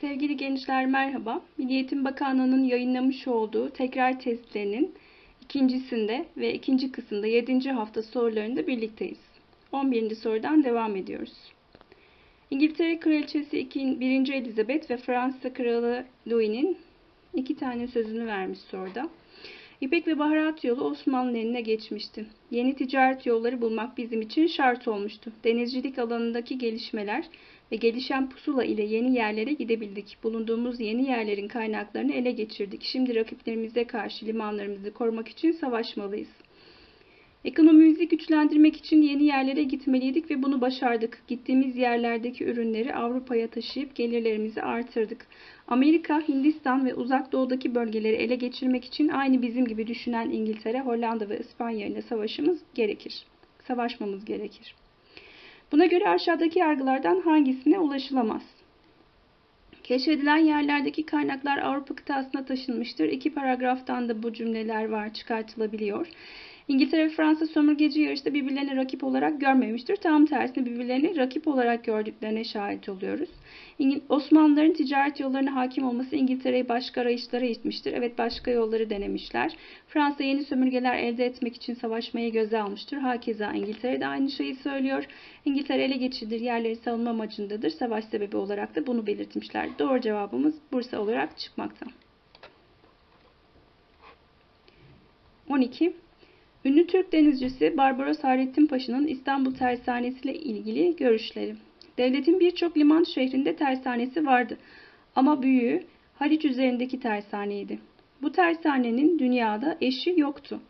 Sevgili gençler merhaba. Milli Eğitim Bakanlığı'nın yayınlamış olduğu tekrar testlerinin ikincisinde ve ikinci kısımda 7. hafta sorularında birlikteyiz. 11. sorudan devam ediyoruz. İngiltere Kraliçesi 1. Elizabeth ve Fransa Kralı Louis'nin iki tane sözünü vermiş soruda. İpek ve baharat yolu Osmanlı eline geçmişti. Yeni ticaret yolları bulmak bizim için şart olmuştu. Denizcilik alanındaki gelişmeler ve gelişen pusula ile yeni yerlere gidebildik. Bulunduğumuz yeni yerlerin kaynaklarını ele geçirdik. Şimdi rakiplerimize karşı limanlarımızı korumak için savaşmalıyız. Ekonomimizi güçlendirmek için yeni yerlere gitmeliydik ve bunu başardık. Gittiğimiz yerlerdeki ürünleri Avrupa'ya taşıyıp gelirlerimizi artırdık. Amerika, Hindistan ve uzak doğudaki bölgeleri ele geçirmek için aynı bizim gibi düşünen İngiltere, Hollanda ve İspanya ile savaşımız gerekir. Savaşmamız gerekir. Buna göre aşağıdaki yargılardan hangisine ulaşılamaz? Keşfedilen yerlerdeki kaynaklar Avrupa kıtasına taşınmıştır. İki paragraftan da bu cümleler var çıkartılabiliyor. İngiltere ve Fransa sömürgeci yarışta birbirlerini rakip olarak görmemiştir. Tam tersine birbirlerini rakip olarak gördüklerine şahit oluyoruz. Osmanlıların ticaret yollarına hakim olması İngiltere'yi başka arayışlara itmiştir. Evet başka yolları denemişler. Fransa yeni sömürgeler elde etmek için savaşmayı göze almıştır. Hakeza İngiltere de aynı şeyi söylüyor. İngiltere ele geçirdiği yerleri savunma amacındadır. Savaş sebebi olarak da bunu belirtmişler. Doğru cevabımız Bursa olarak çıkmakta. 12. Ünlü Türk denizcisi Barbaros Hayrettin Paşa'nın İstanbul tersanesi ile ilgili görüşleri. Devletin birçok liman şehrinde tersanesi vardı ama büyüğü Haliç üzerindeki tersaneydi. Bu tersanenin dünyada eşi yoktu.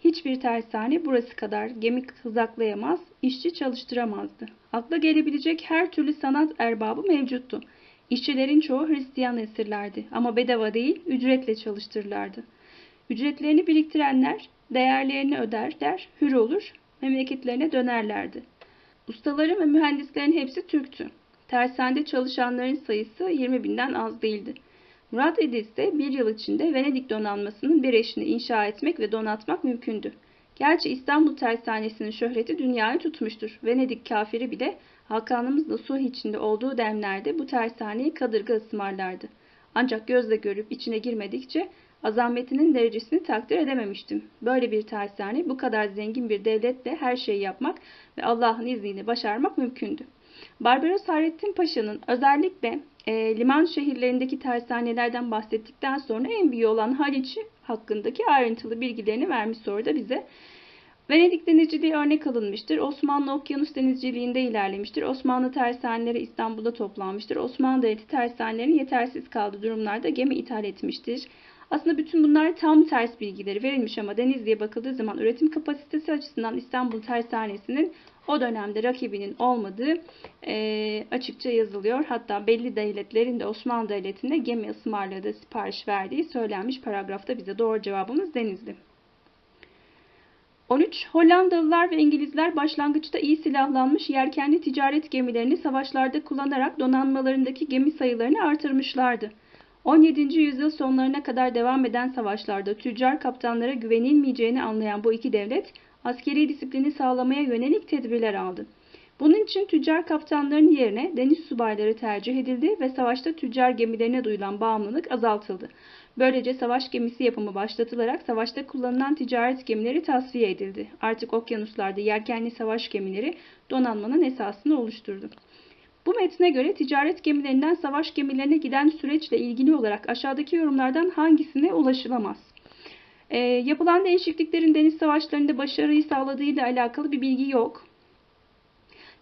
Hiçbir tersane burası kadar gemi hızaklayamaz, işçi çalıştıramazdı. Akla gelebilecek her türlü sanat erbabı mevcuttu. İşçilerin çoğu Hristiyan esirlerdi ama bedava değil, ücretle çalıştırırlardı. Ücretlerini biriktirenler değerlerini öderler, hür olur, memleketlerine dönerlerdi. Ustaların ve mühendislerin hepsi Türktü. Tersanede çalışanların sayısı 20 binden az değildi. Murat Edis'te bir yıl içinde Venedik donanmasının bir eşini inşa etmek ve donatmak mümkündü. Gerçi İstanbul tersanesinin şöhreti dünyayı tutmuştur. Venedik kafiri bile Hakanımızla sulh içinde olduğu demlerde bu tersaneyi kadırga ısmarlardı. Ancak gözle görüp içine girmedikçe azametinin derecesini takdir edememiştim. Böyle bir tersane bu kadar zengin bir devletle her şeyi yapmak ve Allah'ın izniyle başarmak mümkündü. Barbaros Hayrettin Paşa'nın özellikle e, liman şehirlerindeki tersanelerden bahsettikten sonra en büyüğü olan Haliç hakkındaki ayrıntılı bilgilerini vermiş soruda bize. Venedik denizciliği örnek alınmıştır. Osmanlı okyanus denizciliğinde ilerlemiştir. Osmanlı tersaneleri İstanbul'da toplanmıştır. Osmanlı devleti tersanelerin yetersiz kaldığı durumlarda gemi ithal etmiştir. Aslında bütün bunlar tam ters bilgileri verilmiş ama Denizli'ye bakıldığı zaman üretim kapasitesi açısından İstanbul Tersanesi'nin o dönemde rakibinin olmadığı e, açıkça yazılıyor. Hatta belli devletlerin de Osmanlı Devleti'ne gemi ısmarladığı, sipariş verdiği söylenmiş paragrafta bize doğru cevabımız Denizli. 13. Hollandalılar ve İngilizler başlangıçta iyi silahlanmış yelkenli ticaret gemilerini savaşlarda kullanarak donanmalarındaki gemi sayılarını artırmışlardı. 17. yüzyıl sonlarına kadar devam eden savaşlarda tüccar kaptanlara güvenilmeyeceğini anlayan bu iki devlet askeri disiplini sağlamaya yönelik tedbirler aldı. Bunun için tüccar kaptanların yerine deniz subayları tercih edildi ve savaşta tüccar gemilerine duyulan bağımlılık azaltıldı. Böylece savaş gemisi yapımı başlatılarak savaşta kullanılan ticaret gemileri tasfiye edildi. Artık okyanuslarda yelkenli savaş gemileri donanmanın esasını oluşturdu. Bu metne göre ticaret gemilerinden savaş gemilerine giden süreçle ilgili olarak aşağıdaki yorumlardan hangisine ulaşılamaz? E, yapılan değişikliklerin deniz savaşlarında başarıyı sağladığı ile alakalı bir bilgi yok.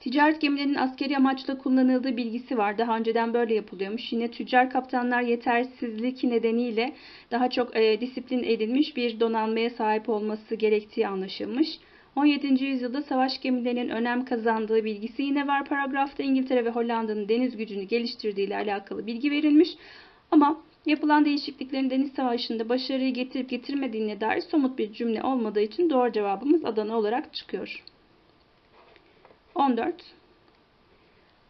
Ticaret gemilerinin askeri amaçla kullanıldığı bilgisi var. Daha önceden böyle yapılıyormuş. Yine tüccar kaptanlar yetersizlik nedeniyle daha çok e, disiplin edilmiş bir donanmaya sahip olması gerektiği anlaşılmış. 17. yüzyılda savaş gemilerinin önem kazandığı bilgisi yine var. Paragrafta İngiltere ve Hollanda'nın deniz gücünü geliştirdiği ile alakalı bilgi verilmiş. Ama yapılan değişikliklerin deniz savaşında başarıyı getirip getirmediğine dair somut bir cümle olmadığı için doğru cevabımız Adana olarak çıkıyor. 14.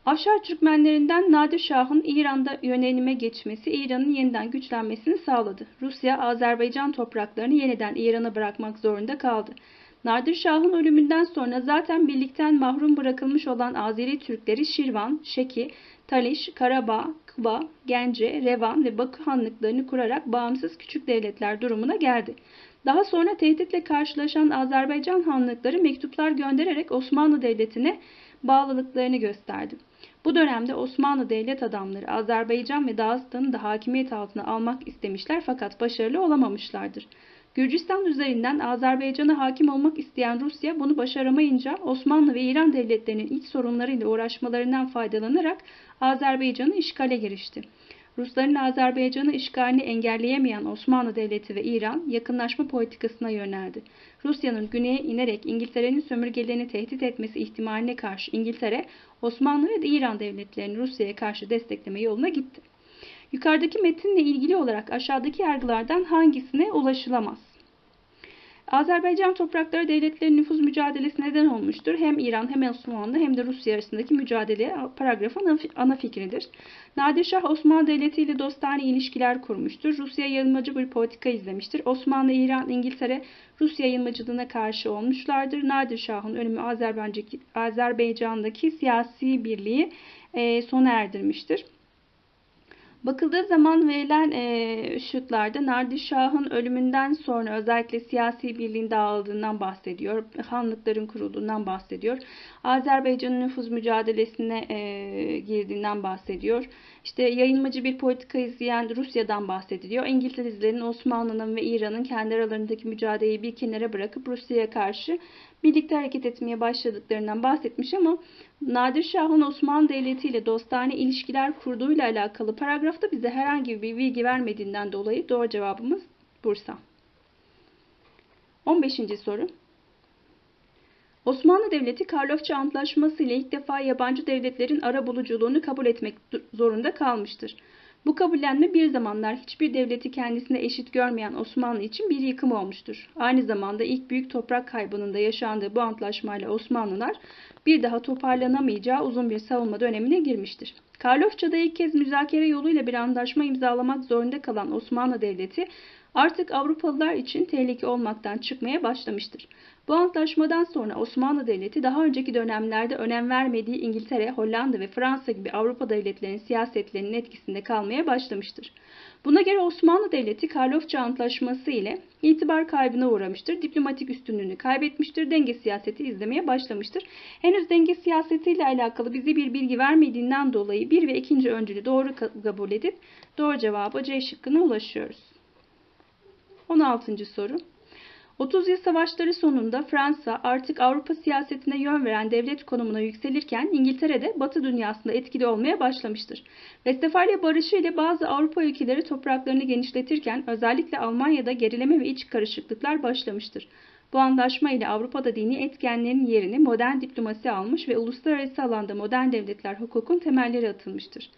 Afşar Türkmenlerinden Nadir Şah'ın İran'da yönelime geçmesi İran'ın yeniden güçlenmesini sağladı. Rusya, Azerbaycan topraklarını yeniden İran'a bırakmak zorunda kaldı. Nadir Şah'ın ölümünden sonra zaten birlikten mahrum bırakılmış olan Azeri Türkleri Şirvan, Şeki, Taliş, Karabağ, Kıba, Gence, Revan ve Bakü hanlıklarını kurarak bağımsız küçük devletler durumuna geldi. Daha sonra tehditle karşılaşan Azerbaycan hanlıkları mektuplar göndererek Osmanlı Devleti'ne bağlılıklarını gösterdi. Bu dönemde Osmanlı devlet adamları Azerbaycan ve Dağıstan'ı da hakimiyet altına almak istemişler fakat başarılı olamamışlardır. Gürcistan üzerinden Azerbaycan'a hakim olmak isteyen Rusya bunu başaramayınca Osmanlı ve İran devletlerinin iç sorunlarıyla uğraşmalarından faydalanarak Azerbaycan'ı işgale girişti. Rusların Azerbaycan'ı işgalini engelleyemeyen Osmanlı Devleti ve İran yakınlaşma politikasına yöneldi. Rusya'nın güneye inerek İngiltere'nin sömürgelerini tehdit etmesi ihtimaline karşı İngiltere, Osmanlı ve İran devletlerini Rusya'ya karşı destekleme yoluna gitti. Yukarıdaki metinle ilgili olarak aşağıdaki yargılardan hangisine ulaşılamaz? Azerbaycan toprakları devletlerin nüfuz mücadelesi neden olmuştur. Hem İran hem Osmanlı hem de Rusya arasındaki mücadele paragrafın ana fikridir. Nadir Şah Osmanlı Devleti ile dostane ilişkiler kurmuştur. Rusya yayılmacı bir politika izlemiştir. Osmanlı, İran, İngiltere Rusya yayılmacılığına karşı olmuşlardır. Nadir Şah'ın ölümü Azerbaycan'daki siyasi birliği sona erdirmiştir. Bakıldığı zaman verilen e, şıklarda Nadir Şah'ın ölümünden sonra özellikle siyasi birliğin dağıldığından bahsediyor. Hanlıkların kurulduğundan bahsediyor. Azerbaycan'ın nüfuz mücadelesine e, girdiğinden bahsediyor. İşte yayılmacı bir politika izleyen Rusya'dan bahsediliyor. İngilizlerin Osmanlı'nın ve İran'ın kendi aralarındaki mücadeleyi bir kenara bırakıp Rusya'ya karşı birlikte hareket etmeye başladıklarından bahsetmiş ama Nadir Şah'ın Osmanlı Devleti ile dostane ilişkiler kurduğuyla alakalı paragrafta bize herhangi bir bilgi vermediğinden dolayı doğru cevabımız Bursa. 15. soru. Osmanlı Devleti Karlofça Antlaşması ile ilk defa yabancı devletlerin ara buluculuğunu kabul etmek zorunda kalmıştır. Bu kabullenme bir zamanlar hiçbir devleti kendisine eşit görmeyen Osmanlı için bir yıkım olmuştur. Aynı zamanda ilk büyük toprak kaybının da yaşandığı bu antlaşmayla Osmanlılar bir daha toparlanamayacağı uzun bir savunma dönemine girmiştir. Karlofça'da ilk kez müzakere yoluyla bir antlaşma imzalamak zorunda kalan Osmanlı Devleti artık Avrupalılar için tehlike olmaktan çıkmaya başlamıştır. Bu antlaşmadan sonra Osmanlı Devleti daha önceki dönemlerde önem vermediği İngiltere, Hollanda ve Fransa gibi Avrupa devletlerinin siyasetlerinin etkisinde kalmaya başlamıştır. Buna göre Osmanlı Devleti Karlofça Antlaşması ile itibar kaybına uğramıştır. Diplomatik üstünlüğünü kaybetmiştir. Denge siyaseti izlemeye başlamıştır. Henüz denge siyasetiyle alakalı bize bir bilgi vermediğinden dolayı bir ve ikinci öncülü doğru kabul edip doğru cevabı C şıkkına ulaşıyoruz. 16. soru. 30 yıl savaşları sonunda Fransa artık Avrupa siyasetine yön veren devlet konumuna yükselirken İngiltere de Batı dünyasında etkili olmaya başlamıştır. Westfalia Barışı ile bazı Avrupa ülkeleri topraklarını genişletirken özellikle Almanya'da gerileme ve iç karışıklıklar başlamıştır. Bu anlaşma ile Avrupa'da dini etkenlerin yerini modern diplomasi almış ve uluslararası alanda modern devletler hukukun temelleri atılmıştır.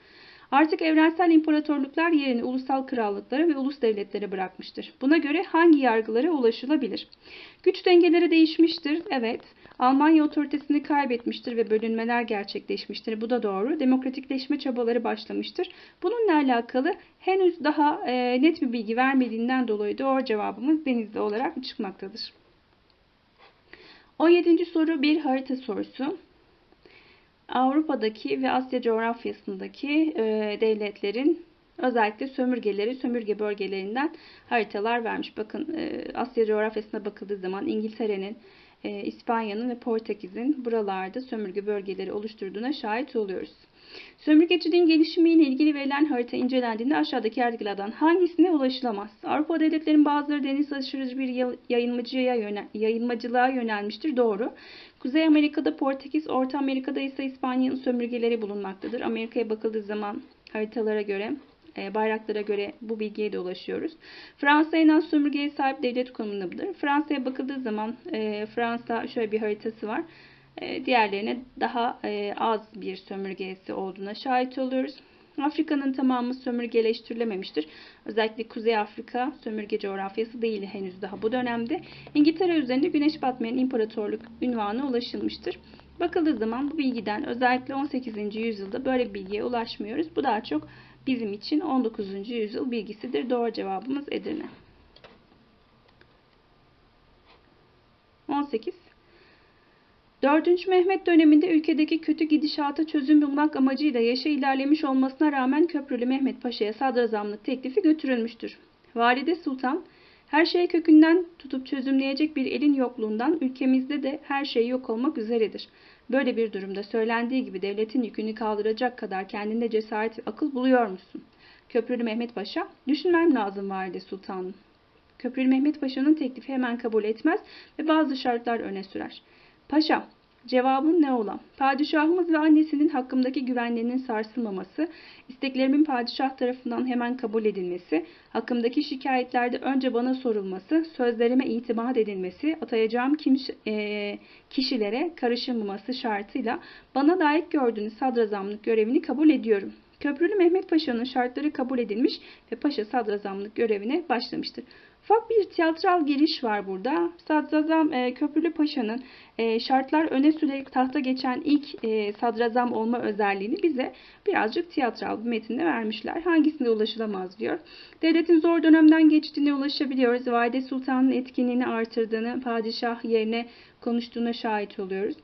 Artık evrensel imparatorluklar yerini ulusal krallıklara ve ulus devletlere bırakmıştır. Buna göre hangi yargılara ulaşılabilir? Güç dengeleri değişmiştir. Evet. Almanya otoritesini kaybetmiştir ve bölünmeler gerçekleşmiştir. Bu da doğru. Demokratikleşme çabaları başlamıştır. Bununla alakalı henüz daha e, net bir bilgi vermediğinden dolayı doğru cevabımız denizli olarak çıkmaktadır. 17. soru bir harita sorusu. Avrupa'daki ve Asya coğrafyasındaki e, devletlerin özellikle sömürgeleri, sömürge bölgelerinden haritalar vermiş. Bakın e, Asya coğrafyasına bakıldığı zaman İngiltere'nin, e, İspanya'nın ve Portekiz'in buralarda sömürge bölgeleri oluşturduğuna şahit oluyoruz. Sömürgeciliğin gelişimiyle ilgili verilen harita incelendiğinde aşağıdaki yargılardan hangisine ulaşılamaz? Avrupa devletlerinin bazıları deniz aşırıcı bir yayılmacıya yönel, yayılmacılığa yönelmiştir. Doğru. Kuzey Amerika'da Portekiz, Orta Amerika'da ise İspanya'nın sömürgeleri bulunmaktadır. Amerika'ya bakıldığı zaman haritalara göre e, bayraklara göre bu bilgiye de ulaşıyoruz. Fransa en az sömürgeye sahip devlet konumundadır. Fransa'ya bakıldığı zaman e, Fransa şöyle bir haritası var. E, diğerlerine daha az bir sömürgesi olduğuna şahit oluyoruz. Afrika'nın tamamı sömürgeleştirilememiştir. Özellikle Kuzey Afrika sömürge coğrafyası değil henüz daha bu dönemde. İngiltere üzerinde güneş batmayan imparatorluk ünvanı ulaşılmıştır. Bakıldığı zaman bu bilgiden özellikle 18. yüzyılda böyle bir bilgiye ulaşmıyoruz. Bu daha çok bizim için 19. yüzyıl bilgisidir. Doğru cevabımız Edirne. 18. 4. Mehmet döneminde ülkedeki kötü gidişata çözüm bulmak amacıyla yaşa ilerlemiş olmasına rağmen Köprülü Mehmet Paşa'ya sadrazamlık teklifi götürülmüştür. Valide Sultan, her şeyi kökünden tutup çözümleyecek bir elin yokluğundan ülkemizde de her şey yok olmak üzeredir. Böyle bir durumda söylendiği gibi devletin yükünü kaldıracak kadar kendinde cesaret ve akıl buluyor musun? Köprülü Mehmet Paşa, düşünmem lazım Valide Sultanım. Köprülü Mehmet Paşa'nın teklifi hemen kabul etmez ve bazı şartlar öne sürer. Paşa, cevabın ne ola? Padişahımız ve annesinin hakkımdaki güvenliğinin sarsılmaması, isteklerimin padişah tarafından hemen kabul edilmesi, hakkımdaki şikayetlerde önce bana sorulması, sözlerime itimat edilmesi, atayacağım kim, e, kişilere karışılmaması şartıyla bana layık gördüğünüz sadrazamlık görevini kabul ediyorum. Köprülü Mehmet Paşa'nın şartları kabul edilmiş ve Paşa sadrazamlık görevine başlamıştır. Ufak bir tiyatral giriş var burada. Sadrazam e, Köprülü Paşa'nın e, şartlar öne sürerek tahta geçen ilk e, sadrazam olma özelliğini bize birazcık tiyatral bir metinde vermişler. Hangisine ulaşılamaz diyor. Devletin zor dönemden geçtiğine ulaşabiliyoruz. Valide Sultan'ın etkinliğini artırdığını, padişah yerine konuştuğuna şahit oluyoruz.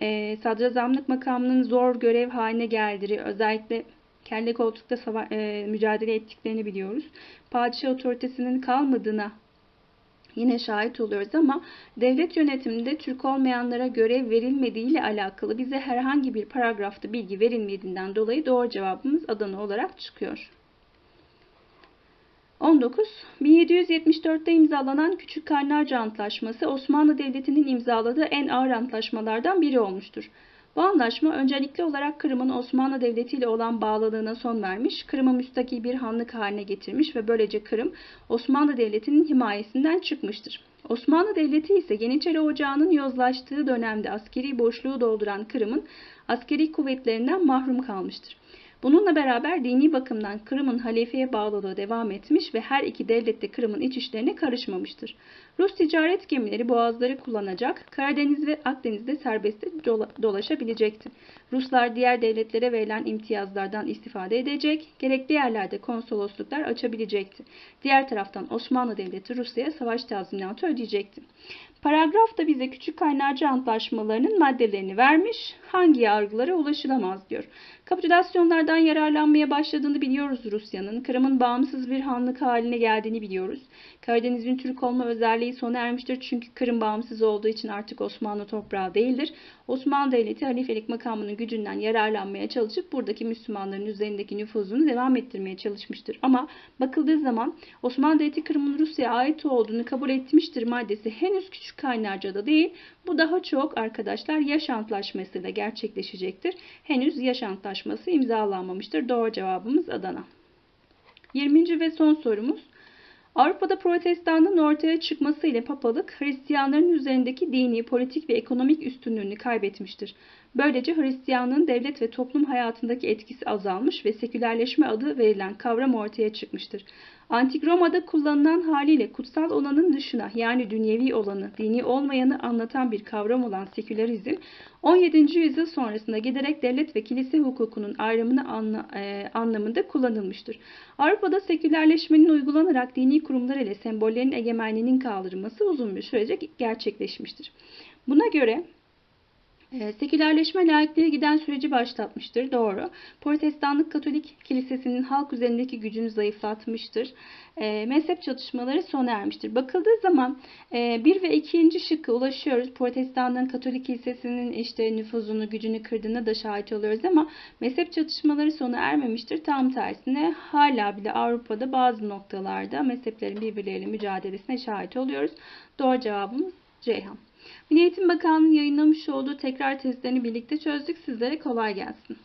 E, sadrazamlık makamının zor görev haline geldiği, özellikle kelle koltukta sava- e, mücadele ettiklerini biliyoruz. Padişah otoritesinin kalmadığına yine şahit oluyoruz ama devlet yönetiminde Türk olmayanlara görev verilmediği ile alakalı bize herhangi bir paragrafta bilgi verilmediğinden dolayı doğru cevabımız Adana olarak çıkıyor. 19. 1774'te imzalanan Küçük Kaynarca Antlaşması Osmanlı Devleti'nin imzaladığı en ağır antlaşmalardan biri olmuştur. Bu anlaşma öncelikli olarak Kırım'ın Osmanlı Devleti ile olan bağlılığına son vermiş, Kırım'ı müstakil bir hanlık haline getirmiş ve böylece Kırım Osmanlı Devleti'nin himayesinden çıkmıştır. Osmanlı Devleti ise Yeniçeri Ocağı'nın yozlaştığı dönemde askeri boşluğu dolduran Kırım'ın askeri kuvvetlerinden mahrum kalmıştır. Bununla beraber dini bakımdan Kırım'ın halifeye bağlılığı devam etmiş ve her iki devlet de Kırım'ın iç işlerine karışmamıştır. Rus ticaret gemileri boğazları kullanacak, Karadeniz ve Akdeniz'de serbest dolaşabilecekti. Ruslar diğer devletlere verilen imtiyazlardan istifade edecek, gerekli yerlerde konsolosluklar açabilecekti. Diğer taraftan Osmanlı Devleti Rusya'ya savaş tazminatı ödeyecekti. Paragraf da bize küçük kaynarca antlaşmalarının maddelerini vermiş, hangi yargılara ulaşılamaz diyor. Kapitülasyonlardan yararlanmaya başladığını biliyoruz Rusya'nın. Kırım'ın bağımsız bir hanlık haline geldiğini biliyoruz. Karadeniz'in Türk olma özelliği sona ermiştir çünkü Kırım bağımsız olduğu için artık Osmanlı toprağı değildir. Osmanlı Devleti halifelik makamının gücünden yararlanmaya çalışıp buradaki Müslümanların üzerindeki nüfuzunu devam ettirmeye çalışmıştır. Ama bakıldığı zaman Osmanlı Devleti Kırım'ın Rusya'ya ait olduğunu kabul etmiştir maddesi henüz küçük kaynarcada değil. Bu daha çok arkadaşlar yaş antlaşmasıyla gerçekleşecektir. Henüz yaş antlaşması imzalanmamıştır. Doğru cevabımız Adana. 20. ve son sorumuz. Avrupa'da protestanlığın ortaya çıkması ile papalık Hristiyanların üzerindeki dini, politik ve ekonomik üstünlüğünü kaybetmiştir. Böylece Hristiyanlığın devlet ve toplum hayatındaki etkisi azalmış ve sekülerleşme adı verilen kavram ortaya çıkmıştır. Antik Roma'da kullanılan haliyle kutsal olanın dışına yani dünyevi olanı, dini olmayanı anlatan bir kavram olan sekülerizm 17. yüzyıl sonrasında giderek devlet ve kilise hukukunun ayrımını anla, e, anlamında kullanılmıştır. Avrupa'da sekülerleşmenin uygulanarak dini kurumlar ile sembollerin egemenliğinin kaldırılması uzun bir sürece gerçekleşmiştir. Buna göre sekülerleşme laikliğe giden süreci başlatmıştır. Doğru. Protestanlık Katolik Kilisesi'nin halk üzerindeki gücünü zayıflatmıştır. E, mezhep çatışmaları sona ermiştir. Bakıldığı zaman e, 1 ve 2. şıkkı ulaşıyoruz. Protestanlığın Katolik Kilisesi'nin işte nüfuzunu, gücünü kırdığına da şahit oluyoruz ama mezhep çatışmaları sona ermemiştir. Tam tersine hala bile Avrupa'da bazı noktalarda mezheplerin birbirleriyle mücadelesine şahit oluyoruz. Doğru cevabımız Ceyhan. Milli Eğitim Bakanlığı'nın yayınlamış olduğu tekrar testlerini birlikte çözdük. Sizlere kolay gelsin.